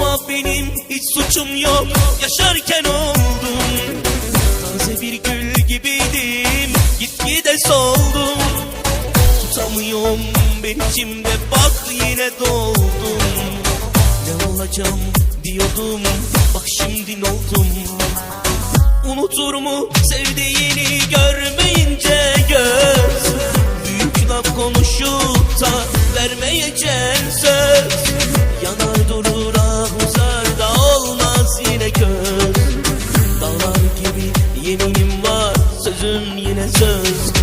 ama benim hiç suçum yok. Yaşarken oldum. Taze bir gül gibiydim. Gitgide soldum. Tutamıyorum ben içimde. Bak yine doldum. Ne olacağım diyordum. Bak şimdi ne oldum. Unutur mu sevdiğini? answers.